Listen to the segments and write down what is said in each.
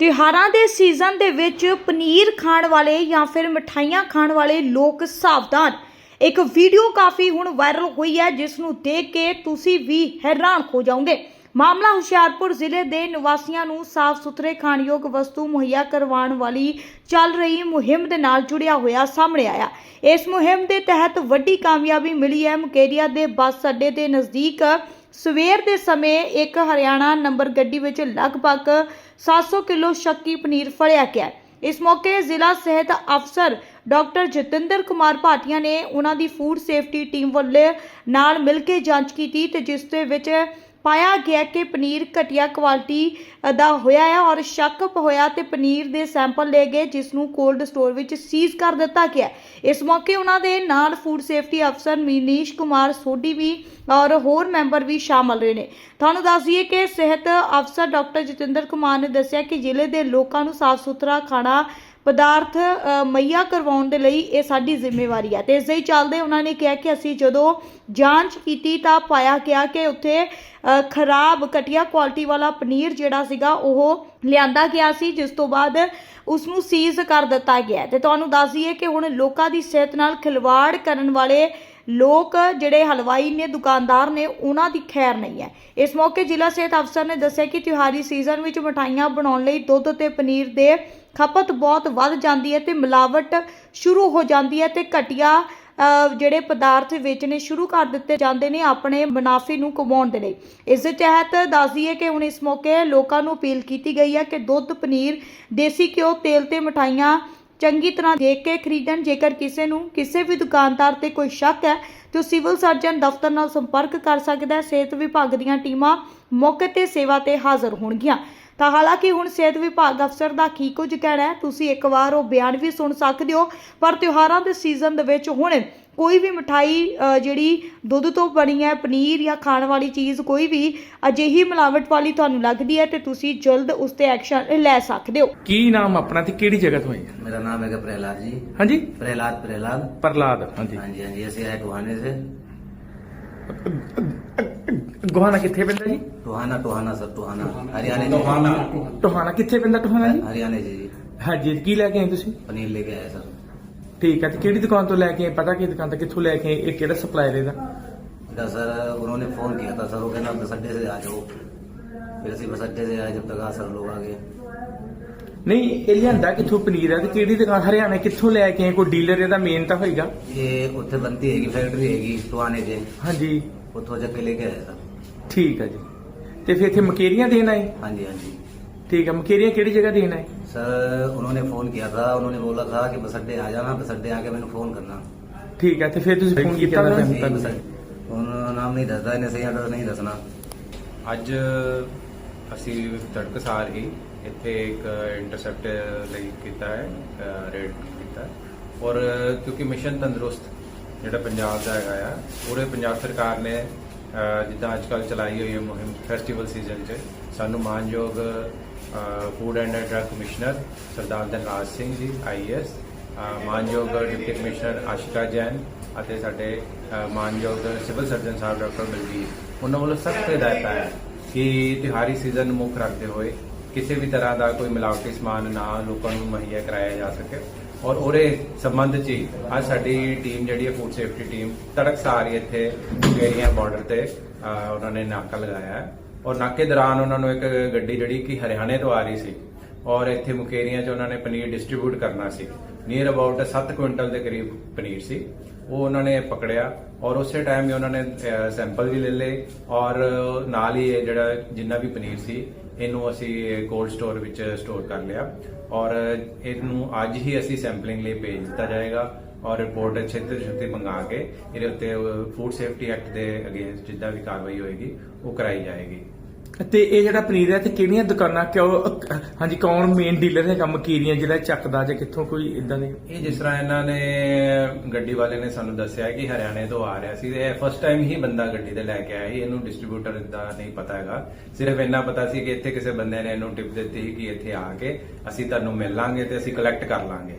ਤਿਉਹਾਰਾਂ ਦੇ ਸੀਜ਼ਨ ਦੇ ਵਿੱਚ ਪਨੀਰ ਖਾਣ ਵਾਲੇ ਜਾਂ ਫਿਰ ਮਠਾਈਆਂ ਖਾਣ ਵਾਲੇ ਲੋਕ ਸਾਵਧਾਨ। ਇੱਕ ਵੀਡੀਓ ਕਾਫੀ ਹੁਣ ਵਾਇਰਲ ਹੋਈ ਹੈ, ਜਿਸ ਨੂੰ ਦੇਖ ਕੇ ਤੁਸੀਂ ਵੀ ਹੈਰਾਨ ਹੋ ਜਾਓਗੇ। ਮਾਮਲਾ ਹੁਸ਼ਿਆਰਪੁਰ ਜ਼ਿਲ੍ਹੇ ਦੇ ਨਿਵਾਸੀਆਂ ਨੂੰ ਸਾਫ਼ ਸੁਥਰੇ ਖਾਣਯੋਗ ਵਸਤੂ ਮੁਹੱਈਆ ਕਰਵਾਉਣ ਵਾਲੀ ਚੱਲ ਰਹੀ ਮੁਹਿੰਮ ਦੇ ਨਾਲ ਜੁੜਿਆ ਹੋਇਆ ਸਾਹਮਣੇ ਆਇਆ। ਇਸ ਮੁਹਿੰਮ ਦੇ ਤਹਿਤ ਵੱਡੀ ਕਾਮਯਾਬੀ ਮਿਲੀ ਹੈ। ਮੁਕੇਰੀਆ ਦੇ ਬੱਸ ਅੱਡੇ ਦੇ ਨਜ਼ਦੀਕ ਸਵੇਰ ਦੇ ਸਮੇਂ ਇੱਕ ਹਰਿਆਣਾ ਨੰਬਰ ਗੱਡੀ ਵਿੱਚ ਲਗਭਗ 700 ਕਿਲੋ ਸ਼ੱਕੀ ਪਨੀਰ ਫੜਿਆ ਗਿਆ। ਇਸ ਮੌਕੇ ਜ਼ਿਲ੍ਹਾ ਸਿਹਤ ਅਫਸਰ ਡਾਕਟਰ ਜਤਿੰਦਰ ਕੁਮਾਰ ਭਾਟੀਆ ਨੇ ਉਹਨਾਂ ਦੀ ਫੂਡ ਸੇਫਟੀ ਟੀਮ ਵੱਲੋਂ ਨਾਲ ਮਿਲ ਕੇ ਜਾਂਚ ਕੀਤੀ ਤੇ ਜਿਸ ਦੇ ਵਿੱਚ ਪਾਇਆ ਗਿਆ ਕਿ ਪਨੀਰ ਘਟੀਆ ਕੁਆਲਿਟੀ ਦਾ ਹੋਇਆ ਹੈ ਔਰ ਸ਼ੱਕ ਹੋਇਆ ਤੇ ਪਨੀਰ ਦੇ ਸੈਂਪਲ ਲਏ ਗਏ ਜਿਸ ਨੂੰ ਕੋਲਡ ਸਟੋਰ ਵਿੱਚ ਸੀਜ਼ ਕਰ ਦਿੱਤਾ ਗਿਆ। ਇਸ ਮੌਕੇ ਉਹਨਾਂ ਦੇ ਨਾਲ ਫੂਡ ਸੇਫਟੀ ਅਫਸਰ ਮਨੀਸ਼ ਕੁਮਾਰ ਸੋਢੀ ਵੀ ਔਰ ਹੋਰ ਮੈਂਬਰ ਵੀ ਸ਼ਾਮਲ ਰਹੇ ਨੇ। ਤੁਹਾਨੂੰ ਦੱਸ ਦਈਏ ਕਿ ਸਿਹਤ ਅਫਸਰ ਡਾਕਟਰ ਜਤਿੰਦਰ ਕੁਮਾਰ ਨੇ ਦੱਸਿਆ ਕਿ ਜ਼ਿਲ੍ਹੇ ਦੇ ਲੋਕਾਂ ਨੂੰ ਸਾਫ਼ ਸੁਥਰਾ ਖਾਣਾ ਪਦਾਰਥ ਅ, ਮੁਹੱਈਆ ਕਰਵਾਉਣ ਦੇ ਲਈ ਇਹ ਸਾਡੀ ਜ਼ਿੰਮੇਵਾਰੀ ਹੈ ਤੇ ਇਸ ਦੇ ਹੀ ਚੱਲਦੇ ਉਹਨਾਂ ਨੇ ਕਿਹਾ ਕਿ ਅਸੀਂ ਜਦੋਂ ਜਾਂਚ ਕੀਤੀ ਤਾਂ ਪਾਇਆ ਗਿਆ ਕਿ ਉੱਥੇ ਖਰਾਬ ਘਟੀਆ ਕੁਆਲਿਟੀ ਵਾਲਾ ਪਨੀਰ ਜਿਹੜਾ ਸੀਗਾ ਉਹ ਲਿਆਂਦਾ ਗਿਆ ਸੀ ਜਿਸ ਤੋਂ ਬਾਅਦ ਉਸ ਨੂੰ ਸੀਜ਼ ਕਰ ਦਿੱਤਾ ਗਿਆ ਹੈ। ਤੇ ਤੁਹਾਨੂੰ ਦੱਸ ਦਈਏ ਕਿ ਹੁਣ ਲੋਕਾਂ ਦੀ ਸਿਹਤ ਨਾਲ ਖਿਲਵਾੜ ਕਰਨ ਵਾਲੇ ਲੋਕ ਜਿਹੜੇ ਹਲਵਾਈ ਨੇ, ਦੁਕਾਨਦਾਰ ਨੇ, ਉਹਨਾਂ ਦੀ ਖੈਰ ਨਹੀਂ ਹੈ। ਇਸ ਮੌਕੇ ਜ਼ਿਲ੍ਹਾ ਸਿਹਤ ਅਫਸਰ ਨੇ ਦੱਸਿਆ ਕਿ ਤਿਉਹਾਰੀ ਸੀਜ਼ਨ ਵਿੱਚ ਮਠਾਈਆਂ ਬਣਾਉਣ ਲਈ ਦੁੱਧ ਤੇ ਪਨੀਰ ਦੇ ਖਪਤ ਬਹੁਤ ਵੱਧ ਜਾਂਦੀ ਹੈ ਤੇ ਮਿਲਾਵਟ ਸ਼ੁਰੂ ਹੋ ਜਾਂਦੀ ਹੈ ਤੇ ਘਟੀਆ ਜਿਹੜੇ ਪਦਾਰਥ ਵੇਚਣੇ ਸ਼ੁਰੂ ਕਰ ਦਿੱਤੇ ਜਾਂਦੇ ਨੇ ਆਪਣੇ ਮੁਨਾਫੇ ਨੂੰ ਕਮਾਉਣ ਦੇ ਲਈ। ਇਸ ਦੇ ਤਹਿਤ ਦੱਸ ਦਈਏ ਕਿ ਹੁਣ ਇਸ ਮੌਕੇ ਲੋਕਾਂ ਨੂੰ ਅਪੀਲ ਕੀਤੀ ਗਈ ਹੈ ਕਿ ਦੁੱਧ, ਪਨੀਰ, ਦੇਸੀ ਘਿਓ, ਤੇਲ ਤੇ ਮਠਾਈਆਂ ਚੰਗੀ ਤਰ੍ਹਾਂ ਦੇਖ ਕੇ ਖਰੀਦਣ। ਜੇਕਰ ਕਿਸੇ ਨੂੰ ਕਿਸੇ ਵੀ ਦੁਕਾਨਦਾਰ ਤੇ ਕੋਈ ਸ਼ੱਕ ਹੈ, ਤੇ ਸਿਵਲ ਸਰਜਨ ਦਫ਼ਤਰ ਨਾਲ ਸੰਪਰਕ ਕਰ ਸਕਦਾ ਹੈ। ਸਿਹਤ ਵਿਭਾਗ ਦੀਆਂ ਟੀਮਾਂ ਮੌਕੇ ਤੇ ਸੇਵਾ ਤੇ ਹਾਜ਼ਰ ਹੋਣਗੀਆਂ। ਤਾਂ ਹਾਲਾਂਕਿ ਹੁਣ ਸਿਹਤ ਵਿਭਾਗ ਅਫਸਰ ਦਾ ਕੀ ਕੁਝ ਕਹਿਣਾ ਹੈ? ਤੁਸੀਂ ਇੱਕ ਵਾਰ ਉਹ ਬਿਆਨ ਵੀ ਸੁਣ ਸਕਦੇ ਹੋ ਪਰ ਤਿਉਹਾਰਾਂ ਦੇ ਸੀਜ਼ਨ ਦੇ ਵਿੱਚ ਹੁਣ ਕੋਈ ਵੀ ਮਠਾਈ ਜਿਹੜੀ ਦੁੱਧ ਤੋਂ ਬਣੀ ਹੈ ਪਨੀਰ ਜਾਂ ਖਾਣ ਵਾਲੀ ਚੀਜ਼ ਕੋਈ ਵੀ ਅਜਿਹੀ ਮਿਲਾਵਟ ਵਾਲੀ ਤੁਹਾਨੂੰ ਲੱਗਦੀ ਹੈ ਤੇ ਤੁਸੀਂ ਜਲਦ ਉਸ ਤੇ ਐਕਸ਼ਨ ਲੈ ਸਕਦੇ ਹੋ। ਕੀ ਨਾਮ ਆਪਣਾ ਤੇ ਕਿਹੜੀ ਜਗ੍ਹਾ ਤੋਂ ਆਏ ਮੇਰਾ ਨਾਮ ਹੈਗਾ ਪ੍ਰਹਿਲਾਦ ਜੀ। ਹਾਂਜੀ? ਪ੍ਰਹਿਲਾਦ ਪ੍ਰਹਿਲਾਦ। ਪ੍ਰਹਿਲਾਦ ਹਾਂਜੀ। ਹਾਂਜੀ ਹਾਂਜੀ ਅਸੀਂ ਆਏ ਟੋਹਾਨੇ ਸੇ ਗੋਹਾਣਾ ਕਿੱਥੇ ਪੈਂਦਾ ਜੀ टोहाना टोहाना सर टोहाना हरियाणा जी ਟੋਹਾਣਾ ਕਿੱਥੇ ਪੈਂਦਾ ਟੋਹਾਣਾ ਜੀ हरियाणा जी ਹਾਂਜੀ ਕੀ ਲੈ ਕੇ ਆਏ ਤੁਸੀਂ पनीर लेके आए सर ਠੀਕ ਹੈ ਤੇ ਕਿਹੜੀ ਦੁਕਾਨ ਤੋਂ ਲੈ ਕੇ ਆਏ ਪਤਾ ਕਿ ਦੁਕਾਨ ਤੋਂ ਕਿੱਥੋਂ ਲੈ ਕੇ ਆਏ ਇਹ ਕਿਹੜਾ ਸਪਲਾਇਰ ਇਹਦਾ बेटा सर उन्होंने फोन किया था सर वो कहना बस अड्डे से आ जाओ फिर ਅਸੀਂ बस अड्डे से आए जब तक आ सर लोग आ गए ਨਹੀਂ ਇਹ ਲਿਆਂਦਾ ਕਿੱਥੋਂ ਪਨੀਰ ਹੈ ਤੇ ਕਿਹੜੀ ਦੁਕਾਨ ਹਰਿਆਣਾ ਕਿੱਥੋਂ ਲੈ ਕੇ ਆਏ ਕੋਈ ਡੀਲਰ ਇਹਦਾ ਮੇਨ ਤਾਂ ਹੋਏਗਾ ਇਹ ਉੱਥੇ ਬੰਦੀ ਹੈਗੀ ਫੈਕਟਰੀ ਹੈਗੀ ਟੋਹਾਨੇ ਦੇ ਹਾਂਜੀ ਉੱਥੋਂ ਜਾ ਕੇ ਲੈ ਕੇ ਆਏ ਸਰ ਠੀਕ ਹੈ ਜੀ ਤੇ ਫਿਰ ਇੱਥੇ ਮਕੇਰੀਆਂ ਦੇਣ ਆਏ हाँ जी हाँ जी ਠੀਕ ਹੈ ਮਕੇਰੀਆਂ ਕਿਹੜੀ ਜਗ੍ਹਾ ਦੇਣ ਆਏ सर उन्होंने फोन किया था उन्होंने बोला था कि बस अड्डे आ जाना बस अड्डे आके मैंने फोन करना ਠੀਕ ਹੈ ਤੇ ਫਿਰ ਤੁਸੀਂ ਫੋਨ ਕੀਤਾ ਉਹਨਾਂ ਨੂੰ? नहीं, बस अड्डे- उन्होंने नाम नहीं दसदा इन्हें सही एड्रेस नहीं दसना ਅੱਜ ਅਸੀਂ ਤੜਕਸਾਰ ਹੀ ਇੱਥੇ ਇੱਕ ਇੰਟਰਸੈਪਟ ਲਈ ਕੀਤਾ ਹੈ ਰੇਡ ਕੀਤਾ ਹੈ। ਔਰ ਕਿਉਂਕਿ ਮਿਸ਼ਨ ਤੰਦਰੁਸਤ ਜਿਹੜਾ ਪੰਜਾਬ ਦਾ ਹੈਗਾ ਆ, ਪੂਰੇ ਪੰਜਾਬ ਸਰਕਾਰ ਨੇ ਜਿੱਦਾਂ ਅੱਜ ਕੱਲ੍ਹ ਚਲਾਈ ਹੋਈ ਹੈ ਮੁਹਿੰਮ ਫੈਸਟੀਵਲ ਸੀਜ਼ਨ 'ਚ, ਸਾਨੂੰ ਮਾਨਯੋਗ food and drug commissioner Sardar Dhanraj Singh ji IAS ਮਾਨਯੋਗ ਡਿਪਟੀ ਕਮਿਸ਼ਨਰ ਆਸ਼ਿਕਾ ਜੈਨ ਅਤੇ ਸਾਡੇ ਮਾਨਯੋਗ civil surgeon Sahib doctor Balbir ਉਹਨਾਂ ਵੱਲੋਂ ਸਖਤ ਹਦਾਇਤਾਂ ਹੈ ਕਿ ਤਿਉਹਾਰੀ ਸੀਜ਼ਨ ਨੂੰ ਮੁੱਖ ਰੱਖਦੇ ਹੋਏ ਕਿਸੇ ਵੀ ਤਰ੍ਹਾਂ ਦਾ ਕੋਈ ਮਿਲਾਵਟੀ ਸਮਾਨ ਨਾ ਲੋਕਾਂ ਨੂੰ ਮੁਹੱਈਆ ਕਰਾਇਆ ਜਾ ਸਕੇ। ਔਰ ਉਹਦੇ ਸੰਬੰਧ 'ਚ ਹੀ ਅੱਜ ਸਾਡੀ ਟੀਮ ਜਿਹੜੀ ਹੈ ਫੂਡ ਸੇਫਟੀ ਟੀਮ ਤੜਕਸਾਰ ਹੀ ਇੱਥੇ ਗੇਰੀਆਂ ਬਾਰਡਰ ਤੇ ਉਹਨਾਂ ਨੇ ਨਾਕਾ ਲਗਾਇਆ ਹੈ। ਔਰ ਨਾਕੇ ਦੌਰਾਨ ਉਹਨਾਂ ਨੂੰ ਇੱਕ ਗੱਡੀ ਜਿਹੜੀ ਕਿ ਹਰਿਆਣੇ ਤੋਂ ਆ ਰਹੀ ਸੀ ਔਰ ਇੱਥੇ ਮੁਕੇਰੀਆਂ 'ਚ ਉਹਨਾਂ ਨੇ ਪਨੀਰ ਡਿਸਟ੍ਰੀਬਿਊਟ ਕਰਨਾ ਸੀ। ਨੀਅਰ ਅਬਾਊਟ 7 ਕੁਇੰਟਲ ਦੇ ਕਰੀਬ ਪਨੀਰ ਸੀ। ਉਹ ਉਹਨਾਂ ਨੇ ਪਕੜਿਆ ਔਰ ਉਸੇ ਟਾਈਮ ਹੀ ਉਹਨਾਂ ਨੇ ਸੈਂਪਲ ਵੀ ਲੈ ਲਏ ਔਰ ਨਾਲ ਹੀ ਇਹ ਜਿਹੜਾ ਜਿੰਨਾ ਵੀ ਪਨੀਰ ਸੀ ਇਹਨੂੰ ਅਸੀਂ ਕੋਲਡ ਸਟੋਰ ਵਿੱਚ ਸਟੋਰ ਕਰ ਲਿਆ। ਔਰ ਇਹਨੂੰ ਅੱਜ ਹੀ ਅਸੀਂ ਸੈਂਪਲਿੰਗ ਲਈ ਭੇਜ ਦਿੱਤਾ ਜਾਏਗਾ ਔਰ ਰਿਪੋਰਟ ਛੇਤੀ ਤੋਂ ਛੇਤੀ ਮੰਗਾ ਕੇ ਇਹਦੇ ਉੱਤੇ ਫੂਡ ਸੇਫਟੀ ਐਕਟ ਦੇ ਅਗੇਂਸਟ ਜਿੱਦਾਂ ਵੀ ਕਾਰਵਾਈ ਹੋਏਗੀ, ਉਹ ਕਰਾਈ ਜਾਏਗੀ। ਤੇ ਇਹ ਜਿਹੜਾ ਪਨੀਰ ਹੈ ਤੇ ਕਿਹੜੀਆਂ ਦੁਕਾਨਾਂ, ਕਿਉਂ, ਹਾਂਜੀ, ਕੌਣ ਮੇਨ ਡੀਲਰ ਹੈਗਾ, ਮਕੀਰੀਆਂ ਜਿਹੜਾ ਚੱਕਦਾ ਜਾਂ ਕਿੱਥੋਂ ਕੋਈ ਇਦਾਂ ਦੇ? ਇਹ ਜਿਸ ਤਰ੍ਹਾਂ ਇਹਨਾਂ ਨੇ ਗੱਡੀ ਵਾਲੇ ਨੇ ਸਾਨੂੰ ਦੱਸਿਆ ਕਿ ਹਰਿਆਣੇ ਤੋਂ ਆ ਰਿਹਾ ਸੀ ਤੇ ਫਸਟ ਟਾਈਮ ਹੀ ਬੰਦਾ ਗੱਡੀ ਤੇ ਲੈ ਕੇ ਆਇਆ ਸੀ, ਇਹਨੂੰ ਡਿਸਟ੍ਰੀਬਿਊਟਰ ਦਾ ਨਹੀਂ ਪਤਾ ਹੈਗਾ। ਸਿਰਫ ਇੰਨਾ ਪਤਾ ਸੀ ਕਿ ਇੱਥੇ ਕਿਸੇ ਬੰਦੇ ਨੇ ਇਹਨੂੰ ਟਿਪ ਦਿੱਤੀ ਸੀ ਕਿ ਇੱਥੇ ਆ ਕੇ ਅਸੀਂ ਤੁਹਾਨੂੰ ਮਿਲ ਲਾਂਗੇ ਤੇ ਅਸੀਂ ਕਲੈਕਟ ਕਰ ਲਾਂਗੇ।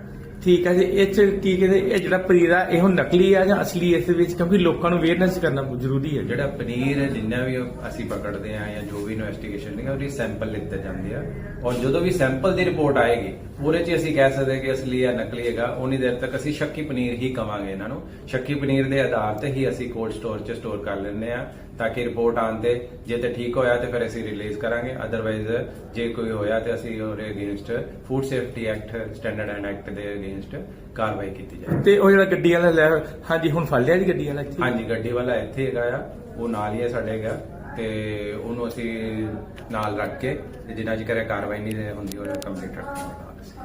ਠੀਕ ਹੈ ਜੀ, ਇਹ ਚ ਕੀ ਕਹਿੰਦੇ, ਇਹ ਜਿਹੜਾ ਪਨੀਰ ਆ, ਇਹ ਨਕਲੀ ਆ ਜਾਂ ਅਸਲੀ ਇਸ ਵਿੱਚ? ਕਿਉਂਕਿ ਲੋਕਾਂ ਨੂੰ ਅਵੇਅਰਨੈਸ ਕਰਨਾ ਬਹੁਤ ਜ਼ਰੂਰੀ ਹੈ। ਜਿਹੜਾ ਪਨੀਰ ਹੈ, ਜਿੰਨਾ ਵੀ ਅਸੀਂ ਪਕੜਦੇ ਆ ਜਾਂ ਜੋ ਵੀ ਇਨਵੈਸਟੀਗੇਸ਼ਨ ਹੈ ਉਹਦੀ ਸੈਂਪਲ ਲਿੱਤੇ ਜਾਂਦੇ ਆ। ਔਰ ਜਦੋਂ ਵੀ ਸੈਂਪਲ ਦੀ ਰਿਪੋਰਟ ਆਏਗੀ ਉਹਦੇ 'ਚ ਅਸੀਂ ਕਹਿ ਸਕਦੇ ਕਿ ਅਸਲੀ ਜਾਂ ਨਕਲੀ ਹੈਗਾ ਉਨੀ ਦੇਰ ਤੱਕ ਅਸੀਂ ਸ਼ੱਕੀ ਪਨੀਰ ਹੀ ਕਵਾਂਗੇ ਇਹਨਾਂ ਨੂੰ। ਸ਼ੱਕੀ ਪਨੀਰ ਦੇ ਆਧਾਰ ਤੇ ਹੀ ਅਸੀਂ ਕੋਲਡ ਸਟੋਰ 'ਚ ਸਟੋਰ ਕਰ ਲੈਂਦੇ ਆ ਤਾਂ ਕਿ ਰਿਪੋਰਟ ਆਉਣ ਤੇ ਜੇ ਤੇ ਠੀਕ ਹੋਇਆ ਤੇ ਫਿਰ ਅਸੀਂ ਰਿਲੀਜ਼ ਕਰਾਂਗੇ। ਅਦਰਵਾਈਜ਼ ਜੇ ਕੋਈ ਹੋਇਆ ਤੇ ਅਸੀਂ ਉਹਦੇ against food safety act standard and act ਦੇ ਅਗੇਂਸਟ ਕਾਰਵਾਈ ਕੀਤੀ ਜਾਏ। ਤੇ ਉਹ ਜਿਹੜਾ ਗੱਡੀ ਵਾਲਾ ਲੈ ਹਾਂਜੀ ਹੁਣ ਫੜ ਲਿਆ ਜੀ ਗੱਡੀ ਵਾਲਾ ਇੱਥੇ? ਹਾਂਜੀ ਗੱਡੀ ਵਾਲਾ ਇੱਥੇ ਹੈਗਾ ਆ ਉਹ ਨਾਲ ਹੀ ਹੈ ਸਾਡੇ ਹੈਗਾ। ਤੇ ਉਹਨੂੰ ਅਸੀਂ ਨਾਲ ਰੱਖ ਕੇ, ਤੇ ਜਿੰਨਾ ਚਿਰ ਇਹ ਕਾਰਵਾਈ ਨਹੀਂ ਹੁੰਦੀ ਉਹ ਕੰਪਲੀਟ ਰੱਖਾਂਗੇ